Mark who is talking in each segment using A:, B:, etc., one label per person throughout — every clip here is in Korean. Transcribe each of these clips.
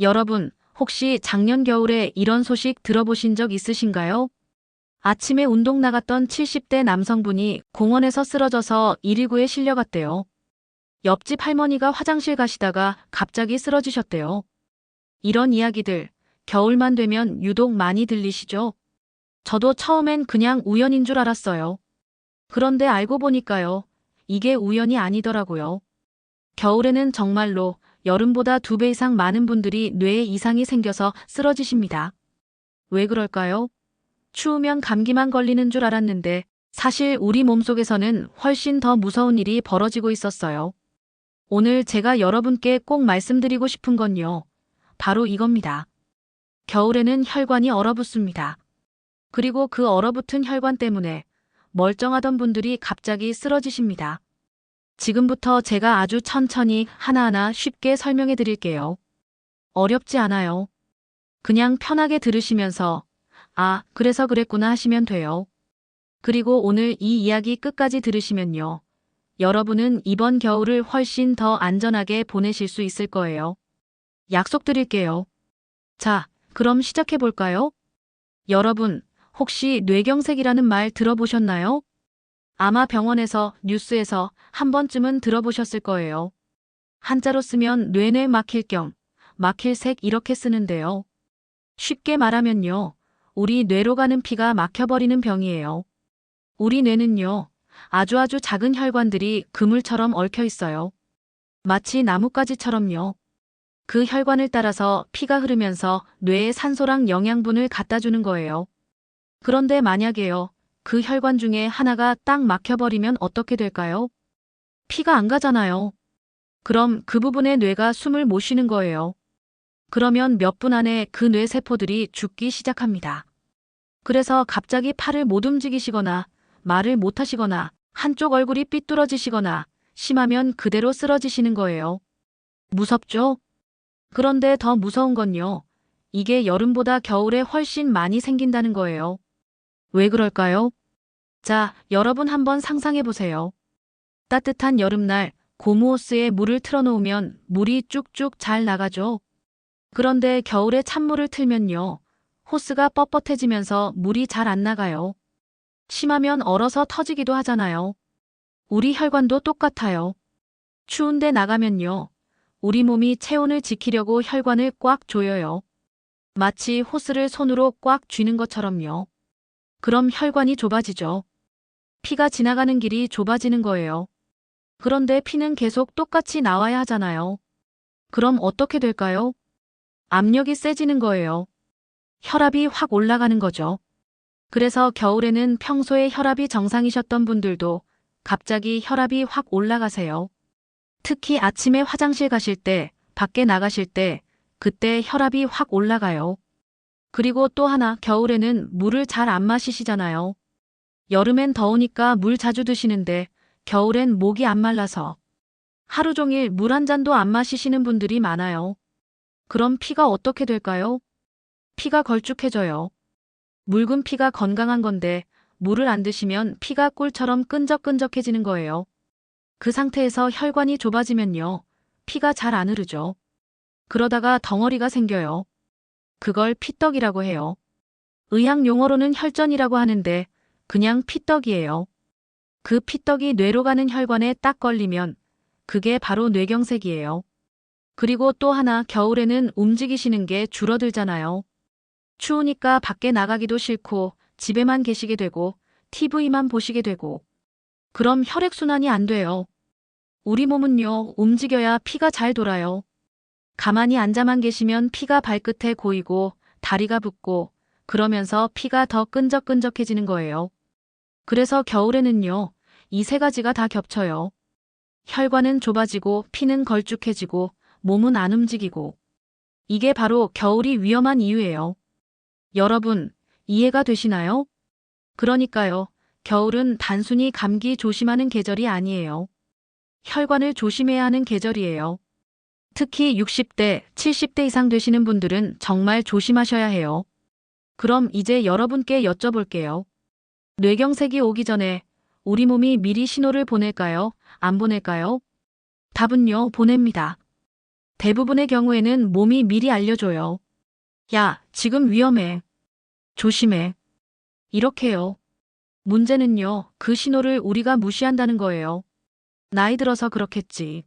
A: 여러분, 혹시 작년 겨울에 이런 소식 들어보신 적 있으신가요? 아침에 운동 나갔던 70대 남성분이 공원에서 쓰러져서 119에 실려갔대요. 옆집 할머니가 화장실 가시다가 갑자기 쓰러지셨대요. 이런 이야기들, 겨울만 되면 유독 많이 들리시죠? 저도 처음엔 그냥 우연인 줄 알았어요. 그런데 알고 보니까요. 이게 우연이 아니더라고요. 겨울에는 정말로 여름보다 두 배 이상 많은 분들이 뇌에 이상이 생겨서 쓰러지십니다. 왜 그럴까요? 추우면 감기만 걸리는 줄 알았는데 사실 우리 몸속에서는 훨씬 더 무서운 일이 벌어지고 있었어요. 오늘 제가 여러분께 꼭 말씀드리고 싶은 건요. 바로 이겁니다. 겨울에는 혈관이 얼어붙습니다. 그리고 그 얼어붙은 혈관 때문에 멀쩡하던 분들이 갑자기 쓰러지십니다. 지금부터 제가 아주 천천히 하나하나 쉽게 설명해 드릴게요. 어렵지 않아요. 그냥 편하게 들으시면서 아, 그래서 그랬구나 하시면 돼요. 그리고 오늘 이 이야기 끝까지 들으시면요. 여러분은 이번 겨울을 훨씬 더 안전하게 보내실 수 있을 거예요. 약속드릴게요. 자, 그럼 시작해 볼까요? 여러분, 혹시 뇌경색이라는 말 들어보셨나요? 아마 병원에서, 뉴스에서 한 번쯤은 들어보셨을 거예요. 한자로 쓰면 뇌뇌 막힐경, 막힐 색 이렇게 쓰는데요. 쉽게 말하면요. 우리 뇌로 가는 피가 막혀버리는 병이에요. 우리 뇌는요. 아주 아주 작은 혈관들이 그물처럼 얽혀 있어요. 마치 나뭇가지처럼요. 그 혈관을 따라서 피가 흐르면서 뇌에 산소랑 영양분을 갖다 주는 거예요. 그런데 만약에요. 그 혈관 중에 하나가 딱 막혀버리면 어떻게 될까요? 피가 안 가잖아요. 그럼 그 부분의 뇌가 숨을 못 쉬는 거예요. 그러면 몇 분 안에 그 뇌세포들이 죽기 시작합니다. 그래서 갑자기 팔을 못 움직이시거나 말을 못 하시거나 한쪽 얼굴이 삐뚤어지시거나 심하면 그대로 쓰러지시는 거예요. 무섭죠? 그런데 더 무서운 건요. 이게 여름보다 겨울에 훨씬 많이 생긴다는 거예요. 왜 그럴까요? 자, 여러분 한번 상상해 보세요. 따뜻한 여름날 고무호스에 물을 틀어놓으면 물이 쭉쭉 잘 나가죠. 그런데 겨울에 찬물을 틀면요. 호스가 뻣뻣해지면서 물이 잘 안 나가요. 심하면 얼어서 터지기도 하잖아요. 우리 혈관도 똑같아요. 추운데 나가면요. 우리 몸이 체온을 지키려고 혈관을 꽉 조여요. 마치 호스를 손으로 꽉 쥐는 것처럼요. 그럼 혈관이 좁아지죠. 피가 지나가는 길이 좁아지는 거예요. 그런데 피는 계속 똑같이 나와야 하잖아요. 그럼 어떻게 될까요? 압력이 세지는 거예요. 혈압이 확 올라가는 거죠. 그래서 겨울에는 평소에 혈압이 정상이셨던 분들도 갑자기 혈압이 확 올라가세요. 특히 아침에 화장실 가실 때, 밖에 나가실 때, 그때 혈압이 확 올라가요. 그리고 또 하나 겨울에는 물을 잘 안 마시시잖아요. 여름엔 더우니까 물 자주 드시는데 겨울엔 목이 안 말라서 하루 종일 물 한 잔도 안 마시시는 분들이 많아요. 그럼 피가 어떻게 될까요? 피가 걸쭉해져요. 묽은 피가 건강한 건데 물을 안 드시면 피가 꿀처럼 끈적끈적해지는 거예요. 그 상태에서 혈관이 좁아지면요. 피가 잘 안 흐르죠. 그러다가 덩어리가 생겨요. 그걸 피떡이라고 해요. 의학 용어로는 혈전이라고 하는데 그냥 피떡이에요. 그 피떡이 뇌로 가는 혈관에 딱 걸리면 그게 바로 뇌경색이에요. 그리고 또 하나 겨울에는 움직이시는 게 줄어들잖아요. 추우니까 밖에 나가기도 싫고 집에만 계시게 되고 TV만 보시게 되고 그럼 혈액순환이 안 돼요. 우리 몸은요, 움직여야 피가 잘 돌아요. 가만히 앉아만 계시면 피가 발끝에 고이고 다리가 붓고 그러면서 피가 더 끈적끈적해지는 거예요. 그래서 겨울에는요, 이 세 가지가 다 겹쳐요. 혈관은 좁아지고 피는 걸쭉해지고 몸은 안 움직이고. 이게 바로 겨울이 위험한 이유예요. 여러분, 이해가 되시나요? 그러니까요, 겨울은 단순히 감기 조심하는 계절이 아니에요. 혈관을 조심해야 하는 계절이에요. 특히 60대, 70대 이상 되시는 분들은 정말 조심하셔야 해요. 그럼 이제 여러분께 여쭤볼게요. 뇌경색이 오기 전에 우리 몸이 미리 신호를 보낼까요? 안 보낼까요? 답은요, 보냅니다. 대부분의 경우에는 몸이 미리 알려줘요. 야, 지금 위험해. 조심해. 이렇게요. 문제는요, 그 신호를 우리가 무시한다는 거예요. 나이 들어서 그렇겠지.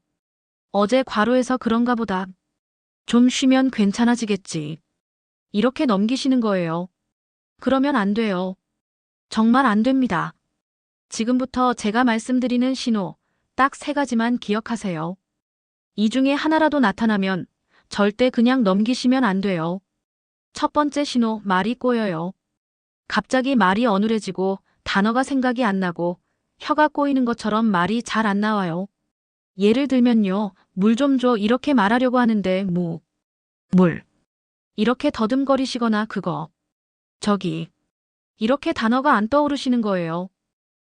A: 어제 과로해서 그런가 보다. 좀 쉬면 괜찮아지겠지. 이렇게 넘기시는 거예요. 그러면 안 돼요. 정말 안 됩니다. 지금부터 제가 말씀드리는 신호, 딱 세 가지만 기억하세요. 이 중에 하나라도 나타나면 절대 그냥 넘기시면 안 돼요. 첫 번째 신호, 말이 꼬여요. 갑자기 말이 어눌해지고 단어가 생각이 안 나고 혀가 꼬이는 것처럼 말이 잘 안 나와요. 예를 들면요, 물 좀 줘 이렇게 말하려고 하는데 무, 물. 이렇게 더듬거리시거나 그거, 저기. 이렇게 단어가 안 떠오르시는 거예요.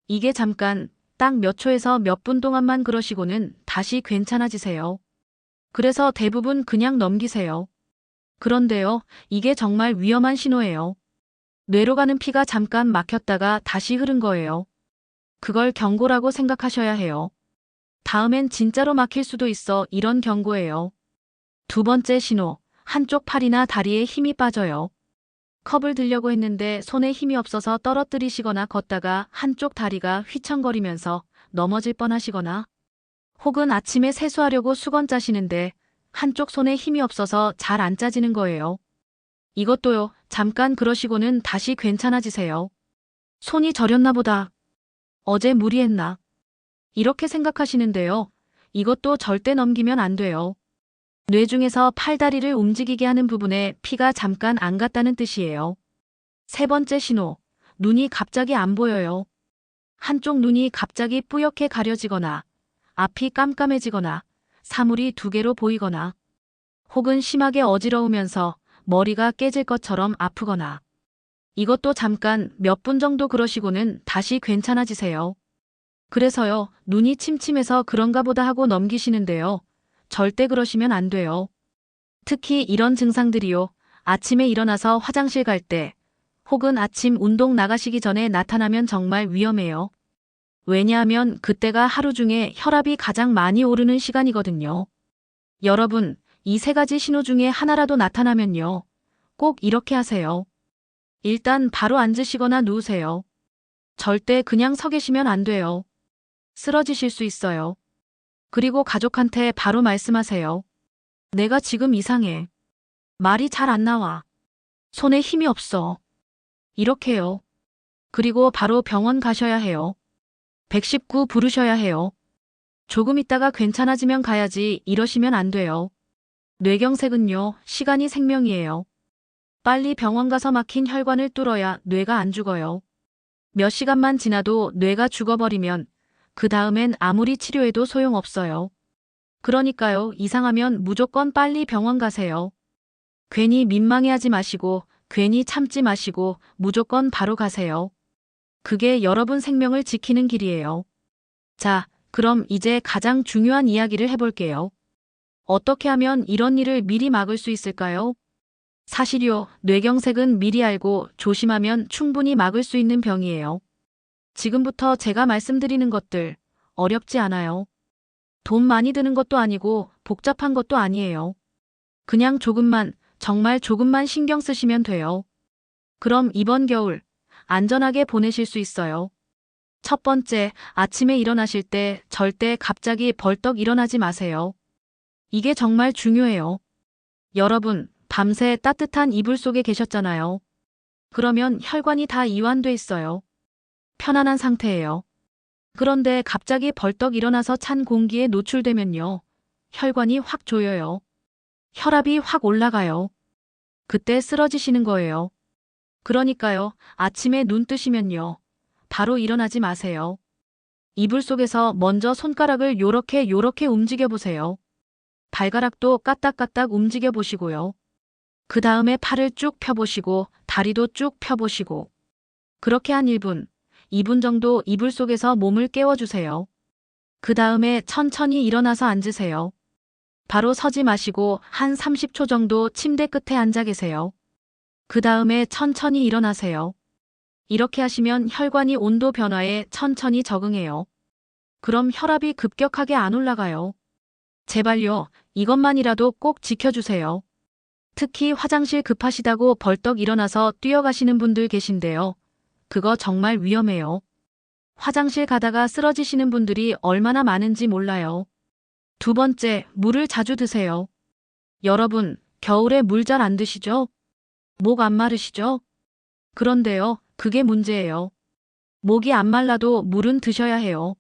A: 이게 잠깐 딱 몇 초에서 몇 분 동안만 그러시고는 다시 괜찮아지세요. 그래서 대부분 그냥 넘기세요. 그런데요, 이게 정말 위험한 신호예요. 뇌로 가는 피가 잠깐 막혔다가 다시 흐른 거예요. 그걸 경고라고 생각하셔야 해요. 다음엔 진짜로 막힐 수도 있어 이런 경고예요. 두 번째 신호, 한쪽 팔이나 다리에 힘이 빠져요. 컵을 들려고 했는데 손에 힘이 없어서 떨어뜨리시거나 걷다가 한쪽 다리가 휘청거리면서 넘어질 뻔하시거나 혹은 아침에 세수하려고 수건 짜시는데 한쪽 손에 힘이 없어서 잘 안 짜지는 거예요. 이것도요, 잠깐 그러시고는 다시 괜찮아지세요. 손이 저렸나 보다. 어제 무리했나. 이렇게 생각하시는데요. 이것도 절대 넘기면 안 돼요. 뇌 중에서 팔다리를 움직이게 하는 부분에 피가 잠깐 안 갔다는 뜻이에요. 세 번째 신호, 눈이 갑자기 안 보여요. 한쪽 눈이 갑자기 뿌옇게 가려지거나, 앞이 깜깜해지거나, 사물이 두 개로 보이거나, 혹은 심하게 어지러우면서 머리가 깨질 것처럼 아프거나, 이것도 잠깐 몇 분 정도 그러시고는 다시 괜찮아지세요. 그래서요, 눈이 침침해서 그런가 보다 하고 넘기시는데요. 절대 그러시면 안 돼요. 특히 이런 증상들이요. 아침에 일어나서 화장실 갈 때, 혹은 아침 운동 나가시기 전에 나타나면 정말 위험해요. 왜냐하면 그때가 하루 중에 혈압이 가장 많이 오르는 시간이거든요. 여러분, 이 세 가지 신호 중에 하나라도 나타나면요. 꼭 이렇게 하세요. 일단 바로 앉으시거나 누우세요. 절대 그냥 서 계시면 안 돼요. 쓰러지실 수 있어요. 그리고 가족한테 바로 말씀하세요. 내가 지금 이상해. 말이 잘 안 나와. 손에 힘이 없어. 이렇게요. 그리고 바로 병원 가셔야 해요. 119 부르셔야 해요. 조금 있다가 괜찮아지면 가야지 이러시면 안 돼요. 뇌경색은요, 시간이 생명이에요. 빨리 병원 가서 막힌 혈관을 뚫어야 뇌가 안 죽어요. 몇 시간만 지나도 뇌가 죽어버리면 그 다음엔 아무리 치료해도 소용없어요. 그러니까요, 이상하면 무조건 빨리 병원 가세요. 괜히 민망해하지 마시고, 괜히 참지 마시고, 무조건 바로 가세요. 그게 여러분 생명을 지키는 길이에요. 자, 그럼 이제 가장 중요한 이야기를 해볼게요. 어떻게 하면 이런 일을 미리 막을 수 있을까요? 사실요, 뇌경색은 미리 알고 조심하면 충분히 막을 수 있는 병이에요. 지금부터 제가 말씀드리는 것들 어렵지 않아요. 돈 많이 드는 것도 아니고 복잡한 것도 아니에요. 그냥 조금만, 정말 조금만 신경 쓰시면 돼요. 그럼 이번 겨울 안전하게 보내실 수 있어요. 첫 번째, 아침에 일어나실 때 절대 갑자기 벌떡 일어나지 마세요. 이게 정말 중요해요. 여러분, 밤새 따뜻한 이불 속에 계셨잖아요. 그러면 혈관이 다 이완돼 있어요. 편안한 상태예요. 그런데 갑자기 벌떡 일어나서 찬 공기에 노출되면요. 혈관이 확 조여요. 혈압이 확 올라가요. 그때 쓰러지시는 거예요. 그러니까요. 아침에 눈 뜨시면요. 바로 일어나지 마세요. 이불 속에서 먼저 손가락을 요렇게 요렇게 움직여 보세요. 발가락도 까딱까딱 움직여 보시고요. 그 다음에 팔을 쭉 펴보시고 다리도 쭉 펴보시고 그렇게 한 1분, 2분 정도 이불 속에서 몸을 깨워주세요. 그 다음에 천천히 일어나서 앉으세요. 바로 서지 마시고 한 30초 정도 침대 끝에 앉아 계세요. 그 다음에 천천히 일어나세요. 이렇게 하시면 혈관이 온도 변화에 천천히 적응해요. 그럼 혈압이 급격하게 안 올라가요. 제발요, 이것만이라도 꼭 지켜주세요. 특히 화장실 급하시다고 벌떡 일어나서 뛰어가시는 분들 계신데요. 그거 정말 위험해요. 화장실 가다가 쓰러지시는 분들이 얼마나 많은지 몰라요. 두 번째, 물을 자주 드세요. 여러분, 겨울에 물 잘 안 드시죠? 목 안 마르시죠? 그런데요, 그게 문제예요. 목이 안 말라도 물은 드셔야 해요.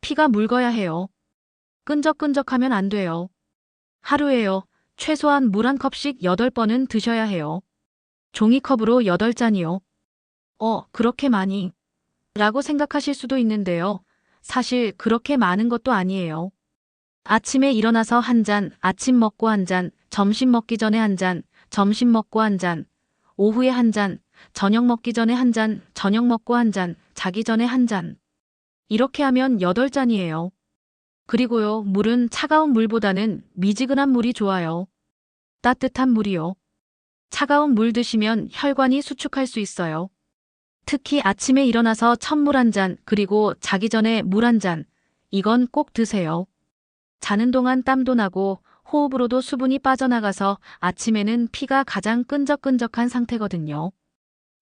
A: 피가 묽어야 해요. 끈적끈적하면 안 돼요. 하루에요, 최소한 물 한 컵씩 8번은 드셔야 해요. 종이컵으로 8잔이요. 어, 그렇게 많이. 라고 생각하실 수도 있는데요. 사실 그렇게 많은 것도 아니에요. 아침에 일어나서 한 잔, 아침 먹고 한 잔, 점심 먹기 전에 한 잔, 점심 먹고 한 잔, 오후에 한 잔, 저녁 먹기 전에 한 잔, 저녁 먹고 한 잔, 자기 전에 한 잔. 이렇게 하면 8잔이에요. 그리고요, 물은 차가운 물보다는 미지근한 물이 좋아요. 따뜻한 물이요. 차가운 물 드시면 혈관이 수축할 수 있어요. 특히 아침에 일어나서 찬물 한 잔, 그리고 자기 전에 물 한 잔. 이건 꼭 드세요. 자는 동안 땀도 나고 호흡으로도 수분이 빠져나가서 아침에는 피가 가장 끈적끈적한 상태거든요.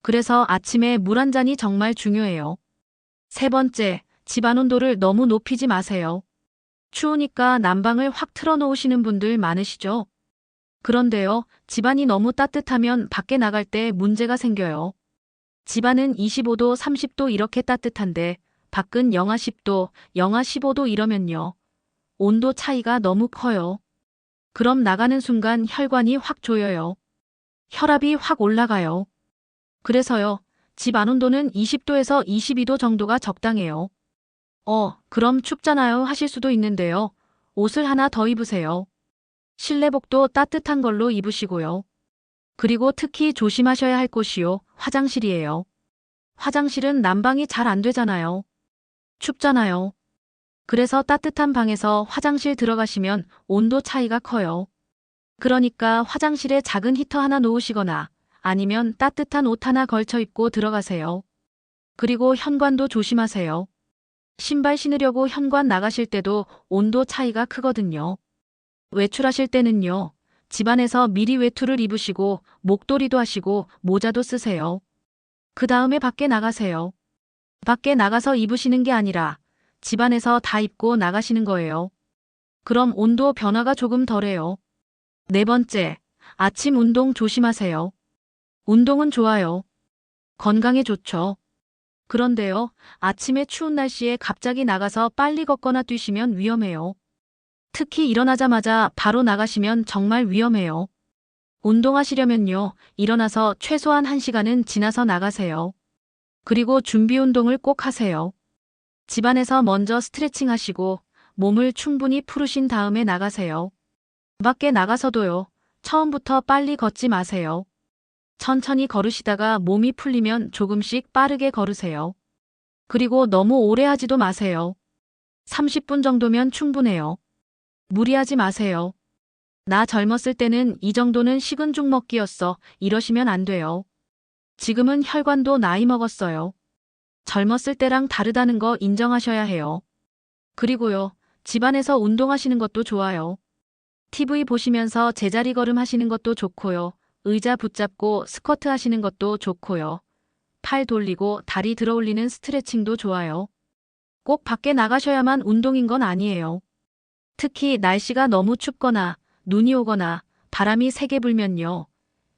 A: 그래서 아침에 물 한 잔이 정말 중요해요. 세 번째, 집안 온도를 너무 높이지 마세요. 추우니까 난방을 확 틀어 놓으시는 분들 많으시죠? 그런데요, 집안이 너무 따뜻하면 밖에 나갈 때 문제가 생겨요. 집안은 25도, 30도 이렇게 따뜻한데 밖은 영하 10도, 영하 15도 이러면요. 온도 차이가 너무 커요. 그럼 나가는 순간 혈관이 확 조여요. 혈압이 확 올라가요. 그래서요, 집 안 온도는 20도에서 22도 정도가 적당해요. 어, 그럼 춥잖아요 하실 수도 있는데요. 옷을 하나 더 입으세요. 실내복도 따뜻한 걸로 입으시고요. 그리고 특히 조심하셔야 할 곳이요. 화장실이에요. 화장실은 난방이 잘 안 되잖아요. 춥잖아요. 그래서 따뜻한 방에서 화장실 들어가시면 온도 차이가 커요. 그러니까 화장실에 작은 히터 하나 놓으시거나 아니면 따뜻한 옷 하나 걸쳐 입고 들어가세요. 그리고 현관도 조심하세요. 신발 신으려고 현관 나가실 때도 온도 차이가 크거든요. 외출하실 때는요. 집안에서 미리 외투를 입으시고 목도리도 하시고 모자도 쓰세요. 그 다음에 밖에 나가세요. 밖에 나가서 입으시는 게 아니라 집안에서 다 입고 나가시는 거예요. 그럼 온도 변화가 조금 덜해요. 네 번째, 아침 운동 조심하세요. 운동은 좋아요. 건강에 좋죠. 그런데요, 아침에 추운 날씨에 갑자기 나가서 빨리 걷거나 뛰시면 위험해요. 특히 일어나자마자 바로 나가시면 정말 위험해요. 운동하시려면요, 일어나서 최소한 1시간은 지나서 나가세요. 그리고 준비 운동을 꼭 하세요. 집안에서 먼저 스트레칭 하시고 몸을 충분히 풀으신 다음에 나가세요. 밖에 나가서도요, 처음부터 빨리 걷지 마세요. 천천히 걸으시다가 몸이 풀리면 조금씩 빠르게 걸으세요. 그리고 너무 오래 하지도 마세요. 30분 정도면 충분해요. 무리하지 마세요. 나 젊었을 때는 이 정도는 식은 죽 먹기였어. 이러시면 안 돼요. 지금은 혈관도 나이 먹었어요. 젊었을 때랑 다르다는 거 인정하셔야 해요. 그리고요, 집안에서 운동하시는 것도 좋아요. TV 보시면서 제자리 걸음 하시는 것도 좋고요. 의자 붙잡고 스쿼트 하시는 것도 좋고요. 팔 돌리고 다리 들어 올리는 스트레칭도 좋아요. 꼭 밖에 나가셔야만 운동인 건 아니에요. 특히 날씨가 너무 춥거나 눈이 오거나 바람이 세게 불면요.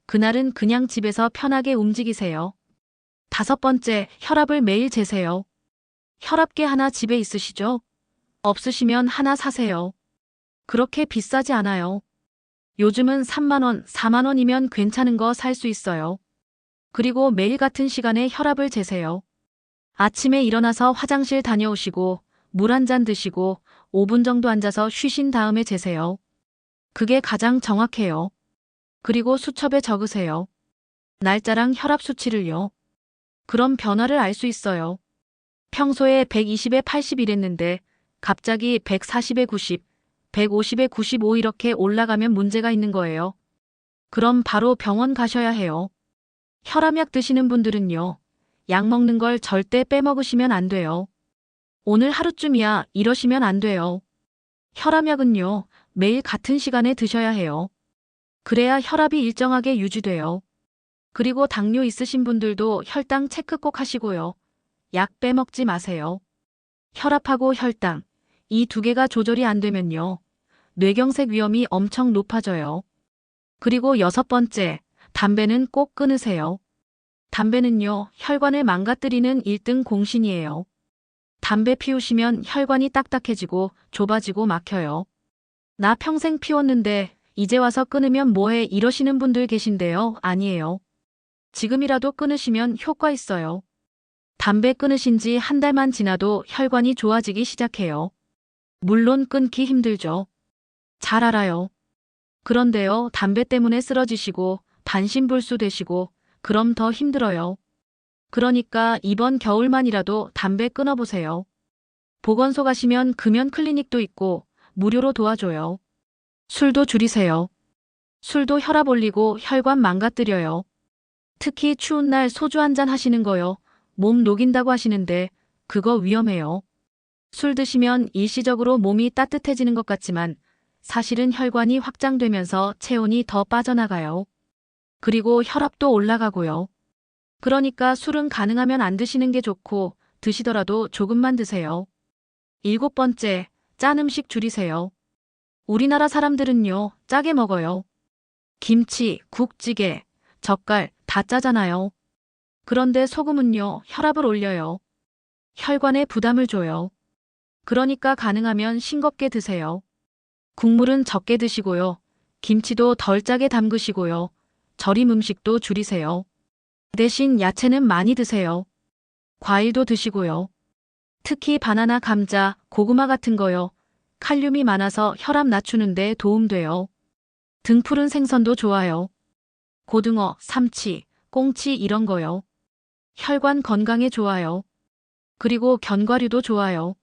A: 그날은 그냥 집에서 편하게 움직이세요. 다섯 번째, 혈압을 매일 재세요. 혈압계 하나 집에 있으시죠? 없으시면 하나 사세요. 그렇게 비싸지 않아요. 요즘은 3만원, 4만원이면 괜찮은 거 살 수 있어요. 그리고 매일 같은 시간에 혈압을 재세요. 아침에 일어나서 화장실 다녀오시고 물 한 잔 드시고 5분 정도 앉아서 쉬신 다음에 재세요. 그게 가장 정확해요. 그리고 수첩에 적으세요. 날짜랑 혈압 수치를요. 그럼 변화를 알 수 있어요. 평소에 120에 80 이랬는데 갑자기 140에 90, 150에 95 이렇게 올라가면 문제가 있는 거예요. 그럼 바로 병원 가셔야 해요. 혈압약 드시는 분들은요. 약 먹는 걸 절대 빼먹으시면 안 돼요. 오늘 하루쯤이야 이러시면 안 돼요. 혈압약은요, 매일 같은 시간에 드셔야 해요. 그래야 혈압이 일정하게 유지돼요. 그리고 당뇨 있으신 분들도 혈당 체크 꼭 하시고요. 약 빼먹지 마세요. 혈압하고 혈당, 이 두 개가 조절이 안 되면요. 뇌경색 위험이 엄청 높아져요. 그리고 여섯 번째, 담배는 꼭 끊으세요. 담배는요, 혈관을 망가뜨리는 1등 공신이에요. 담배 피우시면 혈관이 딱딱해지고 좁아지고 막혀요. 나 평생 피웠는데 이제 와서 끊으면 뭐해 이러시는 분들 계신데요. 아니에요. 지금이라도 끊으시면 효과 있어요. 담배 끊으신 지 한 달만 지나도 혈관이 좋아지기 시작해요. 물론 끊기 힘들죠. 잘 알아요. 그런데요, 담배 때문에 쓰러지시고 반신불수 되시고 그럼 더 힘들어요. 그러니까 이번 겨울만이라도 담배 끊어보세요. 보건소 가시면 금연 클리닉도 있고 무료로 도와줘요. 술도 줄이세요. 술도 혈압 올리고 혈관 망가뜨려요. 특히 추운 날 소주 한 잔 하시는 거요. 몸 녹인다고 하시는데 그거 위험해요. 술 드시면 일시적으로 몸이 따뜻해지는 것 같지만 사실은 혈관이 확장되면서 체온이 더 빠져나가요. 그리고 혈압도 올라가고요. 그러니까 술은 가능하면 안 드시는 게 좋고 드시더라도 조금만 드세요. 일곱 번째, 짠 음식 줄이세요. 우리나라 사람들은요, 짜게 먹어요. 김치, 국찌개, 젓갈 다 짜잖아요. 그런데 소금은요, 혈압을 올려요. 혈관에 부담을 줘요. 그러니까 가능하면 싱겁게 드세요. 국물은 적게 드시고요. 김치도 덜 짜게 담그시고요. 절임 음식도 줄이세요. 대신 야채는 많이 드세요. 과일도 드시고요. 특히 바나나, 감자, 고구마 같은 거요. 칼륨이 많아서 혈압 낮추는데 도움돼요. 등푸른 생선도 좋아요. 고등어, 삼치, 꽁치 이런 거요. 혈관 건강에 좋아요. 그리고 견과류도 좋아요.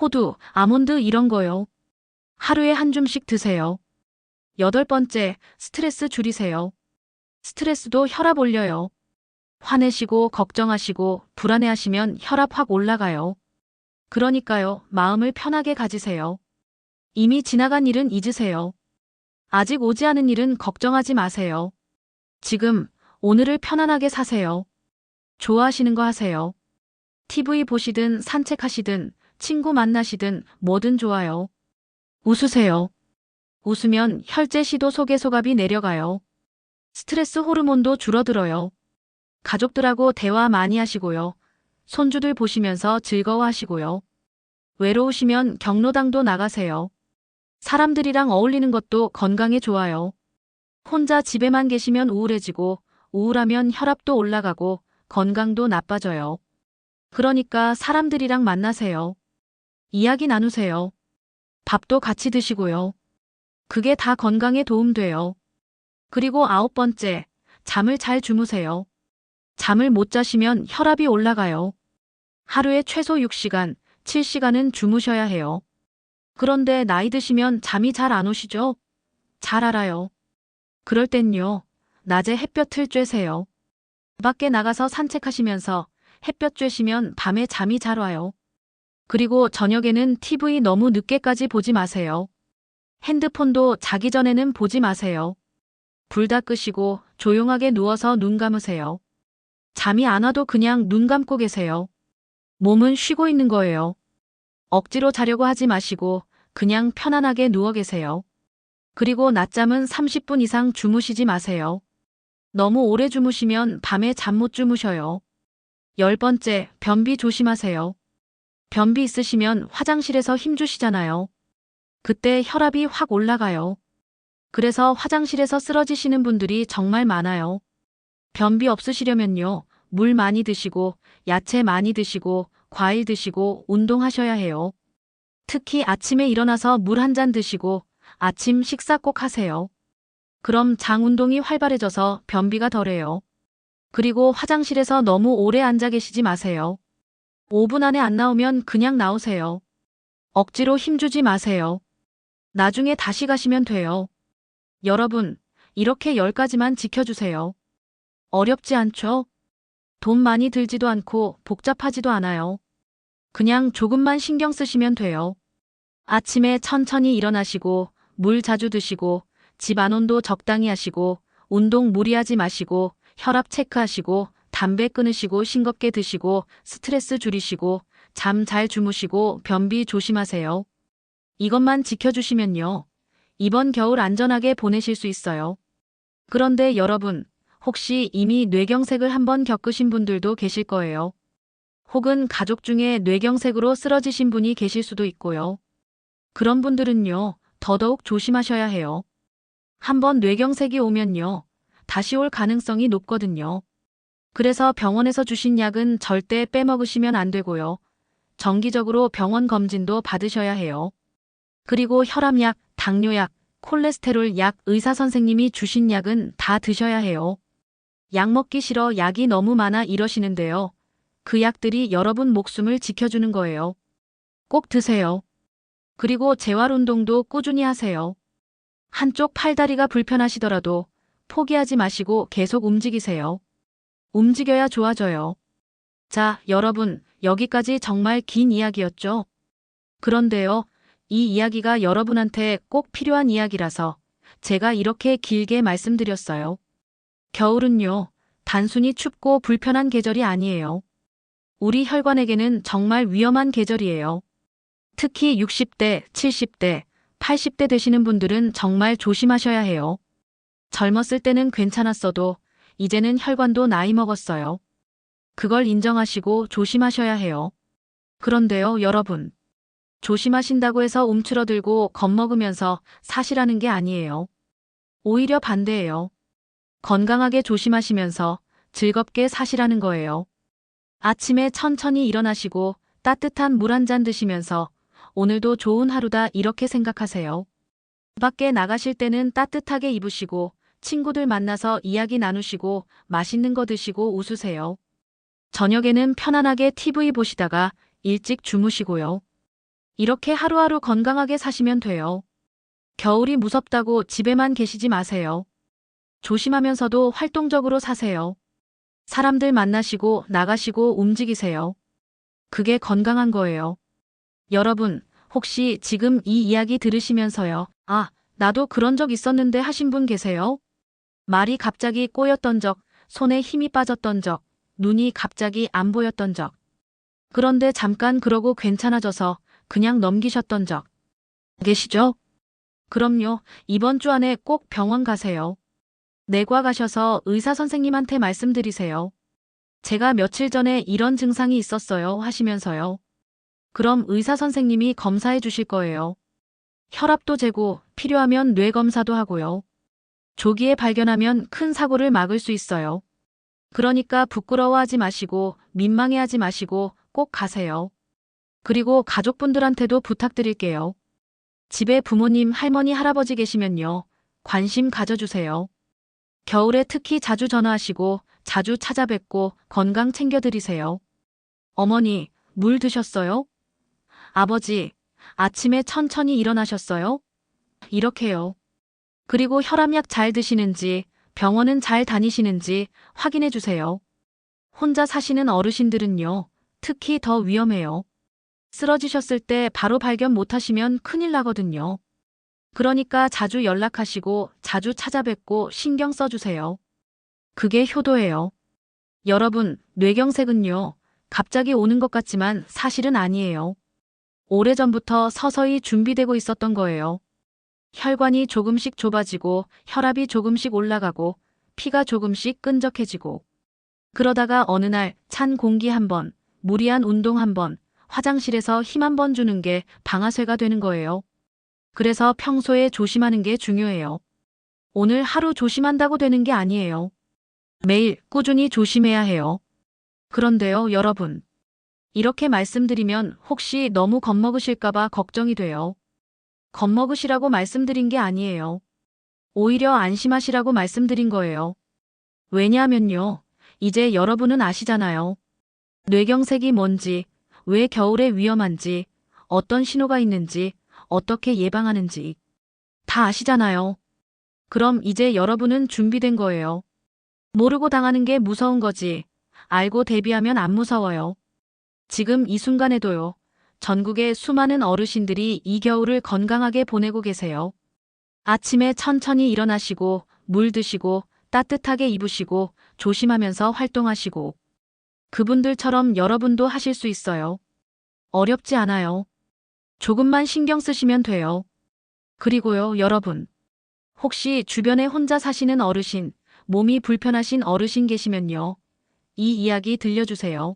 A: 호두, 아몬드 이런 거요. 하루에 한 줌씩 드세요. 여덟 번째, 스트레스 줄이세요. 스트레스도 혈압 올려요. 화내시고 걱정하시고 불안해하시면 혈압 확 올라가요. 그러니까요, 마음을 편하게 가지세요. 이미 지나간 일은 잊으세요. 아직 오지 않은 일은 걱정하지 마세요. 지금, 오늘을 편안하게 사세요. 좋아하시는 거 하세요. TV 보시든 산책하시든 친구 만나시든 뭐든 좋아요. 웃으세요. 웃으면 혈제 시도 속의 소갑이 내려가요. 스트레스 호르몬도 줄어들어요. 가족들하고 대화 많이 하시고요. 손주들 보시면서 즐거워하시고요. 외로우시면 경로당도 나가세요. 사람들이랑 어울리는 것도 건강에 좋아요. 혼자 집에만 계시면 우울해지고 우울하면 혈압도 올라가고 건강도 나빠져요. 그러니까 사람들이랑 만나세요. 이야기 나누세요. 밥도 같이 드시고요. 그게 다 건강에 도움돼요. 그리고 아홉 번째, 잠을 잘 주무세요. 잠을 못 자시면 혈압이 올라가요. 하루에 최소 6시간, 7시간은 주무셔야 해요. 그런데 나이 드시면 잠이 잘 안 오시죠? 잘 알아요. 그럴 땐요, 낮에 햇볕을 쬐세요. 밖에 나가서 산책하시면서 햇볕 쬐시면 밤에 잠이 잘 와요. 그리고 저녁에는 TV 너무 늦게까지 보지 마세요. 핸드폰도 자기 전에는 보지 마세요. 불 다 끄시고 조용하게 누워서 눈 감으세요. 잠이 안 와도 그냥 눈 감고 계세요. 몸은 쉬고 있는 거예요. 억지로 자려고 하지 마시고 그냥 편안하게 누워 계세요. 그리고 낮잠은 30분 이상 주무시지 마세요. 너무 오래 주무시면 밤에 잠 못 주무셔요. 열 번째, 변비 조심하세요. 변비 있으시면 화장실에서 힘주시잖아요. 그때 혈압이 확 올라가요. 그래서 화장실에서 쓰러지시는 분들이 정말 많아요. 변비 없으시려면요. 물 많이 드시고, 야채 많이 드시고, 과일 드시고, 운동하셔야 해요. 특히 아침에 일어나서 물 한 잔 드시고, 아침 식사 꼭 하세요. 그럼 장 운동이 활발해져서 변비가 덜해요. 그리고 화장실에서 너무 오래 앉아 계시지 마세요. 5분 안에 안 나오면 그냥 나오세요. 억지로 힘주지 마세요. 나중에 다시 가시면 돼요. 여러분, 이렇게 10가지만 지켜주세요. 어렵지 않죠? 돈 많이 들지도 않고 복잡하지도 않아요. 그냥 조금만 신경 쓰시면 돼요. 아침에 천천히 일어나시고 물 자주 드시고 집 안 온도 적당히 하시고 운동 무리하지 마시고 혈압 체크하시고 담배 끊으시고 싱겁게 드시고 스트레스 줄이시고 잠 잘 주무시고 변비 조심하세요. 이것만 지켜주시면요. 이번 겨울 안전하게 보내실 수 있어요. 그런데 여러분, 혹시 이미 뇌경색을 한번 겪으신 분들도 계실 거예요. 혹은 가족 중에 뇌경색으로 쓰러지신 분이 계실 수도 있고요. 그런 분들은요, 더더욱 조심하셔야 해요. 한번 뇌경색이 오면요, 다시 올 가능성이 높거든요. 그래서 병원에서 주신 약은 절대 빼먹으시면 안 되고요. 정기적으로 병원 검진도 받으셔야 해요. 그리고 혈압약, 당뇨약, 콜레스테롤 약 의사 선생님이 주신 약은 다 드셔야 해요. 약 먹기 싫어 약이 너무 많아 이러시는데요. 그 약들이 여러분 목숨을 지켜주는 거예요. 꼭 드세요. 그리고 재활 운동도 꾸준히 하세요. 한쪽 팔다리가 불편하시더라도 포기하지 마시고 계속 움직이세요. 움직여야 좋아져요. 자, 여러분, 여기까지 정말 긴 이야기였죠? 그런데요, 이 이야기가 여러분한테 꼭 필요한 이야기라서 제가 이렇게 길게 말씀드렸어요. 겨울은요, 단순히 춥고 불편한 계절이 아니에요. 우리 혈관에게는 정말 위험한 계절이에요. 특히 60대, 70대, 80대 되시는 분들은 정말 조심하셔야 해요. 젊었을 때는 괜찮았어도 이제는 혈관도 나이 먹었어요. 그걸 인정하시고 조심하셔야 해요. 그런데요, 여러분. 조심하신다고 해서 움츠러들고 겁먹으면서 사시라는 게 아니에요. 오히려 반대예요. 건강하게 조심하시면서 즐겁게 사시라는 거예요. 아침에 천천히 일어나시고 따뜻한 물 한 잔 드시면서 오늘도 좋은 하루다 이렇게 생각하세요. 밖에 나가실 때는 따뜻하게 입으시고 친구들 만나서 이야기 나누시고 맛있는 거 드시고 웃으세요. 저녁에는 편안하게 TV 보시다가 일찍 주무시고요. 이렇게 하루하루 건강하게 사시면 돼요. 겨울이 무섭다고 집에만 계시지 마세요. 조심하면서도 활동적으로 사세요. 사람들 만나시고 나가시고 움직이세요. 그게 건강한 거예요. 여러분, 혹시 지금 이 이야기 들으시면서요. 아, 나도 그런 적 있었는데 하신 분 계세요? 말이 갑자기 꼬였던 적, 손에 힘이 빠졌던 적, 눈이 갑자기 안 보였던 적. 그런데 잠깐 그러고 괜찮아져서 그냥 넘기셨던 적. 계시죠? 그럼요. 이번 주 안에 꼭 병원 가세요. 내과 가셔서 의사 선생님한테 말씀드리세요. 제가 며칠 전에 이런 증상이 있었어요 하시면서요. 그럼 의사 선생님이 검사해 주실 거예요. 혈압도 재고 필요하면 뇌 검사도 하고요. 조기에 발견하면 큰 사고를 막을 수 있어요. 그러니까 부끄러워하지 마시고 민망해하지 마시고 꼭 가세요. 그리고 가족분들한테도 부탁드릴게요. 집에 부모님, 할머니, 할아버지 계시면요. 관심 가져주세요. 겨울에 특히 자주 전화하시고 자주 찾아뵙고 건강 챙겨드리세요. 어머니, 물 드셨어요? 아버지, 아침에 천천히 일어나셨어요? 이렇게요. 그리고 혈압약 잘 드시는지, 병원은 잘 다니시는지 확인해 주세요. 혼자 사시는 어르신들은요, 특히 더 위험해요. 쓰러지셨을 때 바로 발견 못 하시면 큰일 나거든요. 그러니까 자주 연락하시고 자주 찾아뵙고 신경 써주세요. 그게 효도예요. 여러분, 뇌경색은요, 갑자기 오는 것 같지만 사실은 아니에요. 오래전부터 서서히 준비되고 있었던 거예요. 혈관이 조금씩 좁아지고 혈압이 조금씩 올라가고 피가 조금씩 끈적해지고 그러다가 어느 날 찬 공기 한 번, 무리한 운동 한 번, 화장실에서 힘 한 번 주는 게 방아쇠가 되는 거예요. 그래서 평소에 조심하는 게 중요해요. 오늘 하루 조심한다고 되는 게 아니에요. 매일 꾸준히 조심해야 해요. 그런데요, 여러분. 이렇게 말씀드리면 혹시 너무 겁먹으실까봐 걱정이 돼요. 겁먹으시라고 말씀드린 게 아니에요. 오히려 안심하시라고 말씀드린 거예요. 왜냐하면요. 이제 여러분은 아시잖아요. 뇌경색이 뭔지, 왜 겨울에 위험한지, 어떤 신호가 있는지, 어떻게 예방하는지 다 아시잖아요. 그럼 이제 여러분은 준비된 거예요. 모르고 당하는 게 무서운 거지. 알고 대비하면 안 무서워요. 지금 이 순간에도요. 전국의 수많은 어르신들이 이 겨울을 건강하게 보내고 계세요. 아침에 천천히 일어나시고, 물 드시고, 따뜻하게 입으시고, 조심하면서 활동하시고. 그분들처럼 여러분도 하실 수 있어요. 어렵지 않아요. 조금만 신경 쓰시면 돼요. 그리고요, 여러분. 혹시 주변에 혼자 사시는 어르신, 몸이 불편하신 어르신 계시면요. 이 이야기 들려주세요.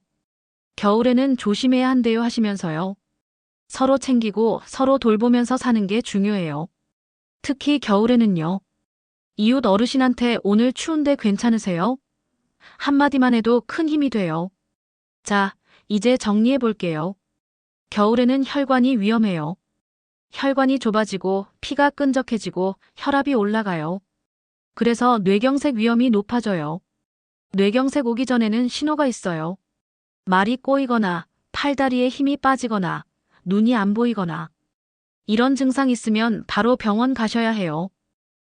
A: 겨울에는 조심해야 한대요 하시면서요. 서로 챙기고 서로 돌보면서 사는 게 중요해요. 특히 겨울에는요. 이웃 어르신한테 오늘 추운데 괜찮으세요? 한마디만 해도 큰 힘이 돼요. 자, 이제 정리해 볼게요. 겨울에는 혈관이 위험해요. 혈관이 좁아지고 피가 끈적해지고 혈압이 올라가요. 그래서 뇌경색 위험이 높아져요. 뇌경색 오기 전에는 신호가 있어요. 말이 꼬이거나 팔다리에 힘이 빠지거나 눈이 안 보이거나 이런 증상 있으면 바로 병원 가셔야 해요.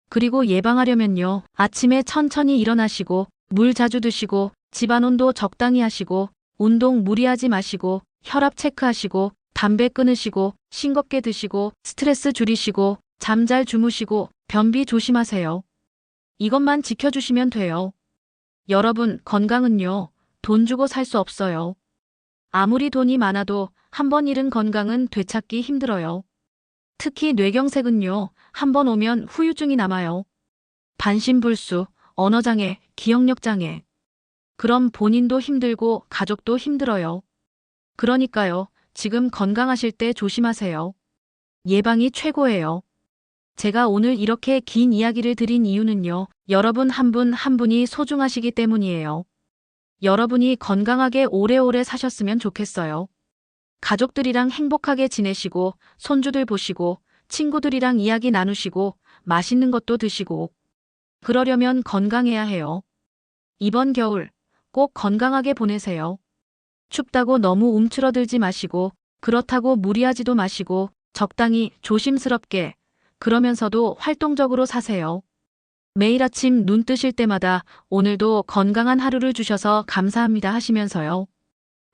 A: 그리고 예방하려면요. 아침에 천천히 일어나시고 물 자주 드시고 집안 온도 적당히 하시고 운동 무리하지 마시고 혈압 체크하시고 담배 끊으시고 싱겁게 드시고 스트레스 줄이시고 잠 잘 주무시고 변비 조심하세요. 이것만 지켜주시면 돼요. 여러분, 건강은요, 돈 주고 살 수 없어요. 아무리 돈이 많아도 한 번 잃은 건강은 되찾기 힘들어요. 특히 뇌경색은요, 한 번 오면 후유증이 남아요. 반신불수, 언어장애, 기억력장애. 그럼 본인도 힘들고 가족도 힘들어요. 그러니까요, 지금 건강하실 때 조심하세요. 예방이 최고예요. 제가 오늘 이렇게 긴 이야기를 드린 이유는요, 여러분 한분한 분이 소중하시기 때문이에요. 여러분이 건강하게 오래오래 사셨으면 좋겠어요. 가족들이랑 행복하게 지내시고, 손주들 보시고, 친구들이랑 이야기 나누시고, 맛있는 것도 드시고. 그러려면 건강해야 해요. 이번 겨울 꼭 건강하게 보내세요. 춥다고 너무 움츠러들지 마시고, 그렇다고 무리하지도 마시고, 적당히 조심스럽게, 그러면서도 활동적으로 사세요. 매일 아침 눈 뜨실 때마다 오늘도 건강한 하루를 주셔서 감사합니다 하시면서요.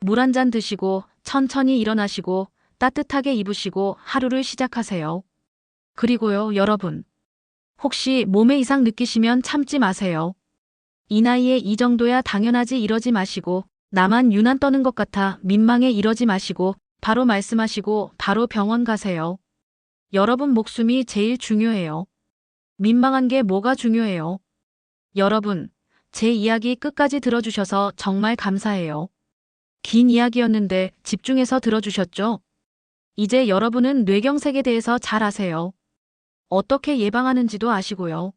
A: 물 한 잔 드시고 천천히 일어나시고 따뜻하게 입으시고 하루를 시작하세요. 그리고요, 여러분. 혹시 몸에 이상 느끼시면 참지 마세요. 이 나이에 이 정도야 당연하지 이러지 마시고 나만 유난 떠는 것 같아 민망해 이러지 마시고 바로 말씀하시고 바로 병원 가세요. 여러분 목숨이 제일 중요해요. 민망한 게 뭐가 중요해요? 여러분, 제 이야기 끝까지 들어주셔서 정말 감사해요. 긴 이야기였는데 집중해서 들어주셨죠? 이제 여러분은 뇌경색에 대해서 잘 아세요. 어떻게 예방하는지도 아시고요.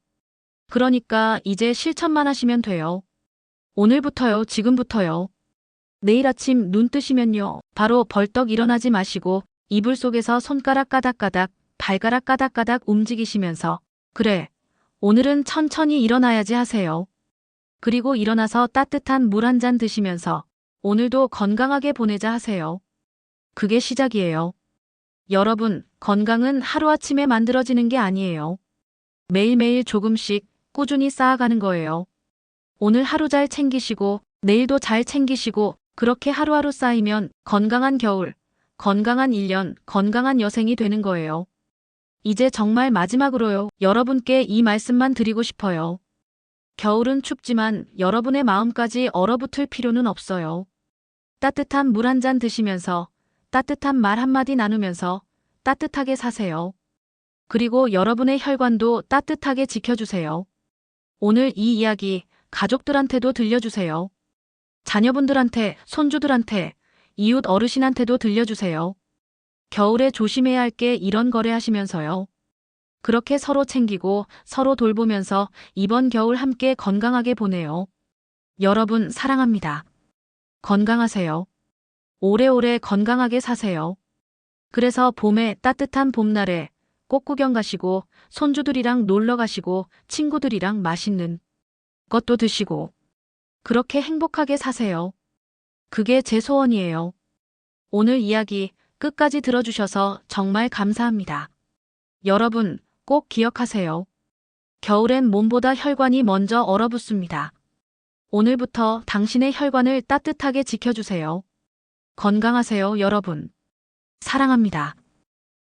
A: 그러니까 이제 실천만 하시면 돼요. 오늘부터요, 지금부터요. 내일 아침 눈 뜨시면요, 바로 벌떡 일어나지 마시고 이불 속에서 손가락 까닥까닥, 발가락 까닥까닥 움직이시면서 그래, 오늘은 천천히 일어나야지 하세요. 그리고 일어나서 따뜻한 물 한 잔 드시면서 오늘도 건강하게 보내자 하세요. 그게 시작이에요. 여러분, 건강은 하루아침에 만들어지는 게 아니에요. 매일매일 조금씩 꾸준히 쌓아가는 거예요. 오늘 하루 잘 챙기시고, 내일도 잘 챙기시고, 그렇게 하루하루 쌓이면 건강한 겨울, 건강한 1년, 건강한 여생이 되는 거예요. 이제 정말 마지막으로요. 여러분께 이 말씀만 드리고 싶어요. 겨울은 춥지만 여러분의 마음까지 얼어붙을 필요는 없어요. 따뜻한 물 한 잔 드시면서 따뜻한 말 한마디 나누면서 따뜻하게 사세요. 그리고 여러분의 혈관도 따뜻하게 지켜주세요. 오늘 이 이야기 가족들한테도 들려주세요. 자녀분들한테, 손주들한테, 이웃 어르신한테도 들려주세요. 겨울에 조심해야 할 게 이런 거래 하시면서요. 그렇게 서로 챙기고 서로 돌보면서 이번 겨울 함께 건강하게 보내요. 여러분 사랑합니다. 건강하세요. 오래오래 건강하게 사세요. 그래서 봄에 따뜻한 봄날에 꽃 구경 가시고 손주들이랑 놀러 가시고 친구들이랑 맛있는 것도 드시고 그렇게 행복하게 사세요. 그게 제 소원이에요. 오늘 이야기 끝까지 들어주셔서 정말 감사합니다. 여러분 꼭 기억하세요. 겨울엔 몸보다 혈관이 먼저 얼어붙습니다. 오늘부터 당신의 혈관을 따뜻하게 지켜주세요. 건강하세요, 여러분. 사랑합니다.